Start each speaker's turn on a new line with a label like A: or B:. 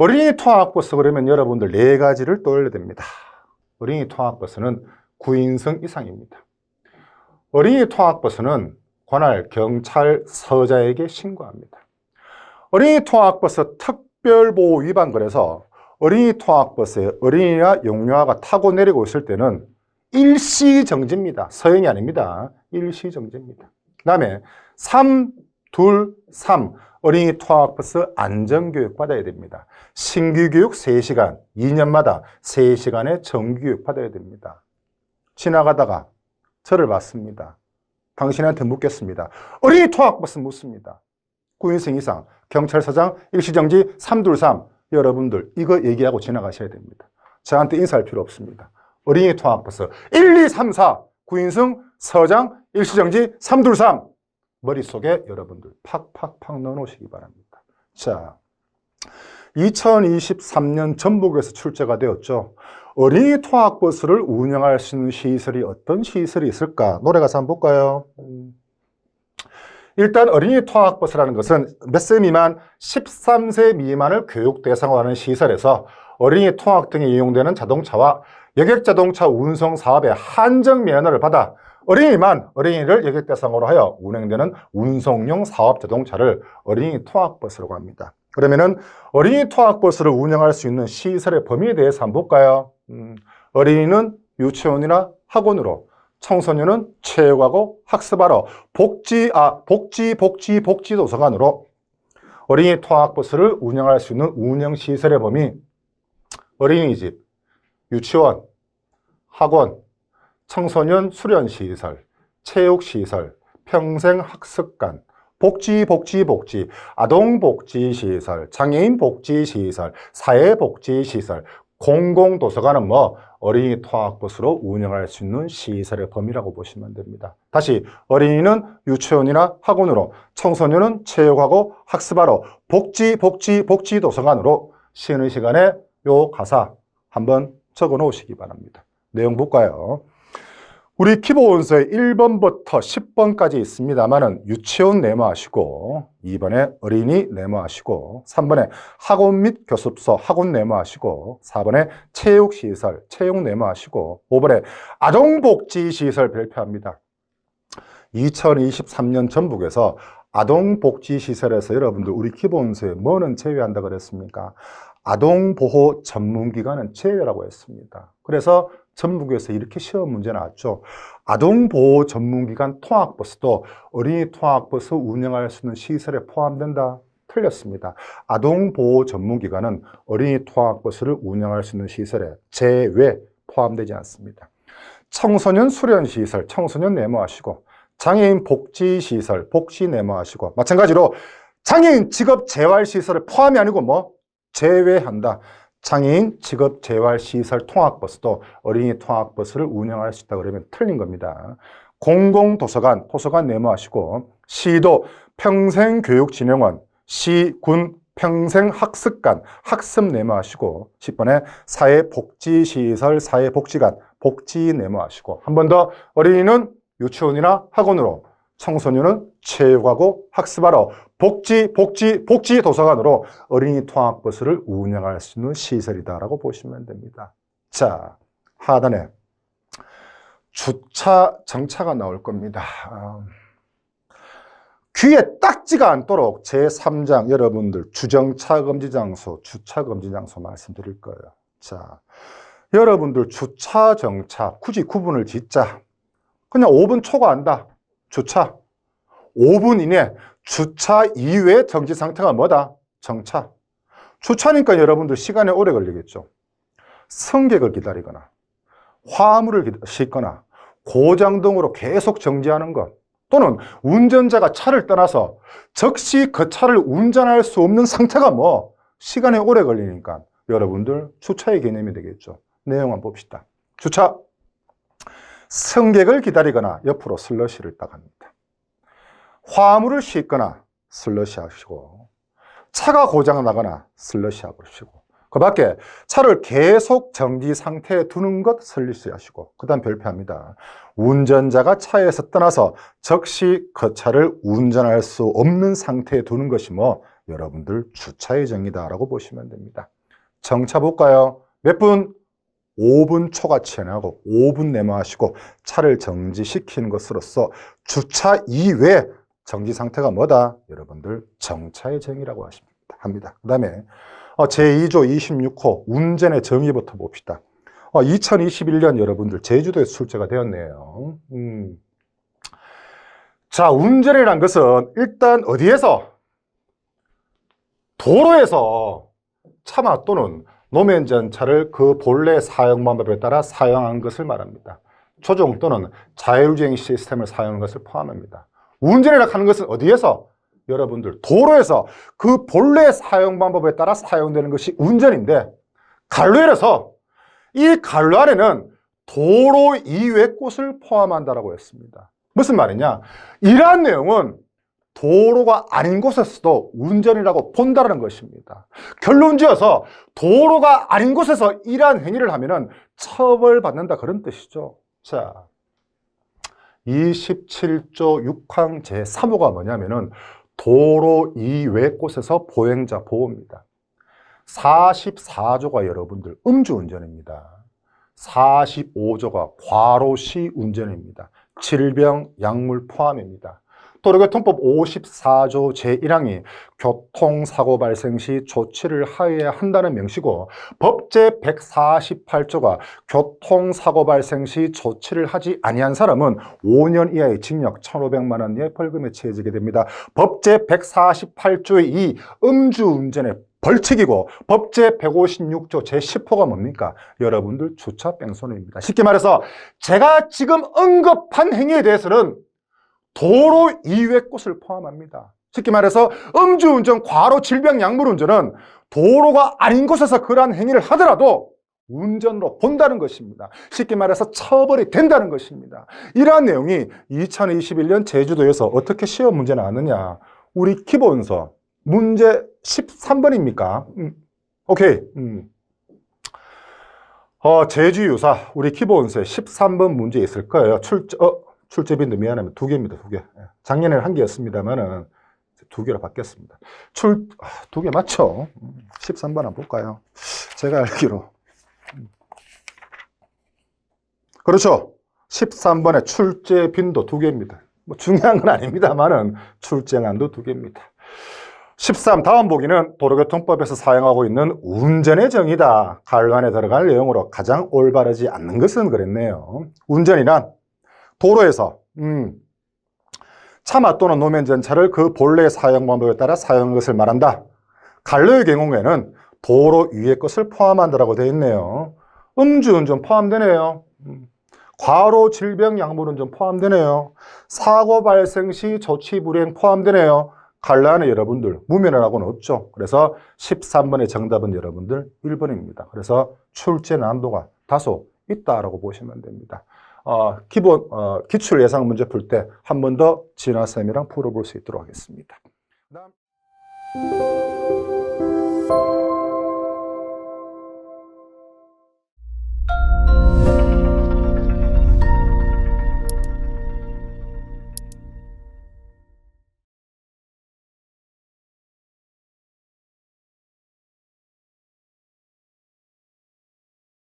A: 어린이 통학버스 그러면 여러분들 네 가지를 떠올려야 됩니다. 어린이 통학버스는 9인승 이상입니다. 어린이 통학버스는 관할 경찰서자에게 신고합니다. 어린이 통학버스 특별보호 위반 그래서 어린이 통학버스에 어린이나 영유아가 타고 내리고 있을 때는 일시정지입니다. 서행이 아닙니다. 일시정지입니다. 그 다음에 3, 2, 3 어린이 통학버스 안전교육 받아야 됩니다. 신규교육 3시간, 2년마다 3시간의 정규교육 받아야 됩니다. 지나가다가 저를 봤습니다. 당신한테 묻겠습니다. 어린이 통학버스 묻습니다. 9인승 이상, 경찰서장, 일시정지 323 여러분들 이거 얘기하고 지나가셔야 됩니다. 저한테 인사할 필요 없습니다. 어린이 통학버스 1, 2, 3, 4 9인승 서장 일시정지 323 머릿속에 여러분들 팍팍팍 넣어놓으시기 바랍니다. 자, 2023년 전북에서 출제가 되었죠. 어린이 통학버스를 운영할 수 있는 시설이 어떤 시설이 있을까? 노래 가사 한번 볼까요? 음. 일단 어린이 통학버스라는 것은 몇 세 미만, 13세 미만을 교육 대상으로 하는 시설에서 어린이 통학 등에 이용되는 자동차와 여객자동차 운송 사업의 한정 면허를 받아 어린이만 어린이를 여객 대상으로 하여 운행되는 운송용 사업 자동차를 어린이 통학버스라고 합니다. 그러면은 어린이 통학버스를 운영할 수 있는 시설의 범위에 대해서 한번 볼까요? 음, 어린이는 유치원이나 학원으로, 청소년은 체육하고 학습하러, 복지, 아, 복지, 복지, 복지 도서관으로 어린이 통학버스를 운영할 수 있는 운영시설의 범위, 어린이집, 유치원, 학원, 청소년 수련 시설, 체육 시설, 평생 학습관, 복지, 복지, 복지, 아동복지시설, 장애인복지시설, 사회복지시설, 공공도서관은 뭐 어린이 통학버스로 운영할 수 있는 시설의 범위라고 보시면 됩니다. 다시 어린이는 유치원이나 학원으로, 청소년은 체육하고 학습하러, 복지, 복지, 복지도서관으로 쉬는 시간에 요 가사 한번 적어 놓으시기 바랍니다. 내용 볼까요? 우리 키보원서에 1번부터 10번까지 있습니다만은 유치원 네모하시고 2번에 어린이 네모하시고 3번에 학원 및 교습소 학원 네모하시고 4번에 체육시설 체육 네모하시고 5번에 아동복지시설 발표합니다. 2023년 전북에서 아동복지시설에서 여러분들 우리 키보원서에 뭐는 제외한다 그랬습니까? 아동보호 전문기관은 제외라고 했습니다. 그래서 전북에서 이렇게 시험 문제 나왔죠. 아동보호 전문기관 통학버스도 어린이 통학버스 운영할 수 있는 시설에 포함된다? 틀렸습니다. 아동보호 전문기관은 어린이 통학버스를 운영할 수 있는 시설에 제외 포함되지 않습니다. 청소년 수련시설, 청소년 네모하시고 장애인 복지시설, 복지 네모하시고 마찬가지로 장애인 직업 재활시설을 포함이 아니고 뭐 제외한다. 장애인 직업 재활 시설 통학버스도 어린이 통학버스를 운영할 수 있다 그러면 틀린 겁니다. 공공도서관, 도서관 네모하시고 시도 평생교육진흥원, 시, 군 평생학습관, 학습 네모하시고 10번에 사회복지시설, 사회복지관, 복지 네모하시고 한 번 더 어린이는 유치원이나 학원으로 청소년은 체육하고 학습하러 복지, 복지, 복지 도서관으로 어린이 통학버스를 운영할 수 있는 시설이다라고 보시면 됩니다. 자, 하단에 주차 정차가 나올 겁니다. 아, 귀에 딱지가 않도록 제3장 여러분들 주정차 금지 장소, 주차 금지 장소 말씀드릴 거예요. 자, 여러분들 주차 정차 굳이 구분을 짓자. 그냥 5분 초과한다. 주차 5분 이내 주차 이외 정지 상태가 뭐다? 정차. 주차니까 여러분들 시간이 오래 걸리겠죠. 승객을 기다리거나 화물을 싣거나 고장 등으로 계속 정지하는 것 또는 운전자가 차를 떠나서 즉시 그 차를 운전할 수 없는 상태가 뭐 시간이 오래 걸리니까 여러분들 주차의 개념이 되겠죠. 내용 한번 봅시다. 주차 승객을 기다리거나 옆으로 슬러시를 따갑니다. 화물을 싣거나 슬러시 하시고 차가 고장 나거나 슬러시 하시고 그 밖에 차를 계속 정지 상태에 두는 것 슬러시 하시고 그 다음 별표합니다. 운전자가 차에서 떠나서 즉시 그 차를 운전할 수 없는 상태에 두는 것이 뭐 여러분들 주차의 정의다라고 보시면 됩니다. 정차 볼까요? 몇 분? 5분 초과치 하고 5분 내모하시고 차를 정지시키는 것으로서 주차 이외 정지 상태가 뭐다? 여러분들 정차의 정의라고. 합니다. 그 다음에 제2조 26호 운전의 정의부터 봅시다. 2021년 여러분들 제주도에서 출제가 되었네요. 음. 자, 운전이란 것은 일단 어디에서? 도로에서 차마 또는 노면전 차를 그 본래 사용 방법에 따라 사용한 것을 말합니다. 조종 또는 자율주행 시스템을 사용하는 것을 포함합니다. 운전이라 하는 것은 어디에서? 여러분들 도로에서 그 본래 사용 방법에 따라 사용되는 것이 운전인데 갈로에서 이 갈로 안에는 도로 이외 곳을 포함한다라고 했습니다. 무슨 말이냐? 이러한 내용은 도로가 아닌 곳에서도 운전이라고 본다는 것입니다. 결론 지어서 도로가 아닌 곳에서 이러한 행위를 하면 처벌받는다 그런 뜻이죠. 자, 27조 6항 제3호가 뭐냐면은 도로 이외 곳에서 보행자 보호입니다. 44조가 여러분들 음주운전입니다. 45조가 과로시 운전입니다. 질병, 약물 포함입니다. 도로교통법 54조 제1항이 교통사고 발생 시 조치를 하여야 한다는 명시고 법제 148조가 교통사고 발생 시 조치를 하지 아니한 사람은 5년 이하의 징역 1,500만 원 이하의 벌금에 처해지게 됩니다. 법제 148조의 이 음주운전의 벌칙이고 법제 156조 제10호가 뭡니까? 여러분들 주차 뺑소니입니다. 쉽게 말해서 제가 지금 언급한 행위에 대해서는 도로 이외 곳을 포함합니다. 쉽게 말해서 음주운전, 과로, 질병, 약물운전은 도로가 아닌 곳에서 그러한 행위를 하더라도 운전으로 본다는 것입니다. 쉽게 말해서 처벌이 된다는 것입니다. 이러한 내용이 2021년 제주도에서 어떻게 시험 문제 나왔느냐. 우리 기본서 문제 13번입니까? 음, 오케이. 음. 어, 제주유사 우리 기본서에 13번 문제 있을 거예요. 출제, 어, 출제빈도 미안하면 두 개입니다. 두 개. 예. 작년에는 한 개였습니다만은 두 개로 바뀌었습니다. 출, 아, 두개 맞죠? 13번 한번 볼까요? 제가 알기로. 그렇죠. 13번에 출제 빈도 두 개입니다. 뭐 중요한 건 아닙니다만은 출제난도 두 개입니다. 13 다음 보기는 도로교통법에서 사용하고 있는 운전의 정의다. 갈관에 들어갈 내용으로 가장 올바르지 않는 것은 그랬네요. 운전이란 도로에서 음, 차마 또는 노면전차를 그 본래 사용 방법에 따라 사용한 것을 말한다. 갈로의 경우에는 도로 위의 것을 포함한다라고 되어 있네요. 음주운전 포함되네요. 음. 과로, 질병, 약물운전 포함되네요. 사고 발생 시 조치 불이행 포함되네요. 갈라는 여러분들 무면허라고는 없죠. 그래서 13번의 정답은 여러분들 1번입니다. 그래서 출제 난도가 다소 있다라고 보시면 됩니다. 어, 기본 어, 기출 예상 문제 풀 때 한 번 더 진화 쌤이랑 풀어볼 수 있도록 하겠습니다.